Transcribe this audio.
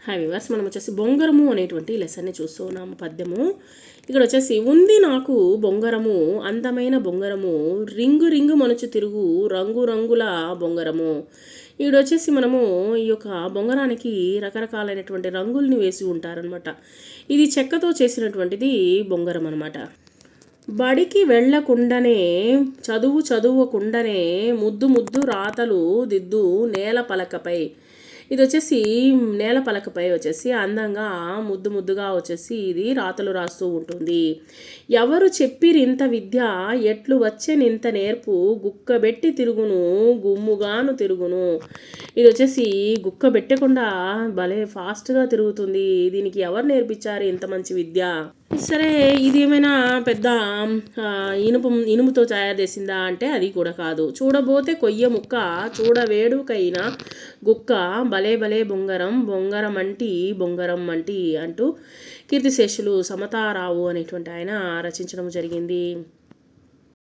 Hi viewers మనం వచ్చేసి బొంగరము అనేటువంటి లెసన్ని చూస్తూ ఉన్నాము పద్యము. ఇక్కడ వచ్చేసి ఉంది నాకు బొంగరము అందమైన బొంగరము రింగు రింగు మనుచు తిరుగు రంగు రంగుల బొంగరము. ఇక్కడ వచ్చేసి మనము ఈ యొక్క బొంగరానికి రకరకాలైనటువంటి రంగుల్ని వేసి ఉంటారనమాట ఇది చెక్కతో చేసినటువంటిది బొంగరం అనమాట బడికి వెళ్ళకుండానే చదువు చదువకుండానే ముద్దు ముద్దు రాతలు దిద్దు నేల పలకపై ఇది వచ్చేసి నేల పలకపై వచ్చేసి అందంగా ముద్దు ముద్దుగా వచ్చేసి ఇది రాతలు రాస్తూ ఉంటుంది. ఎవరు చెప్పిరింత విద్య ఎట్లు వచ్చేనింత నేర్పు గుక్కబెట్టి తిరుగును గుమ్ముగాను తిరుగును. ఇది వచ్చేసి గుక్క పెట్టకుండా భలే ఫాస్ట్గా తిరుగుతుంది. దీనికి ఎవరు నేర్పించారు ఇంత మంచి విద్య? సరే ఇది ఏమైనా పెద్ద ఇనుప ఇనుముతో తయారు చేసిందా అంటే అది కూడా కాదు. చూడబోతే కొయ్య ముక్క చూడవేడుకైనా గుక్క భలే భలే బొంగరం బొంగరం అంటి బొంగరం అంటి అంటూ కీర్తిశేషులు సమతారావు అనేటువంటి ఆయన రచించడం జరిగింది.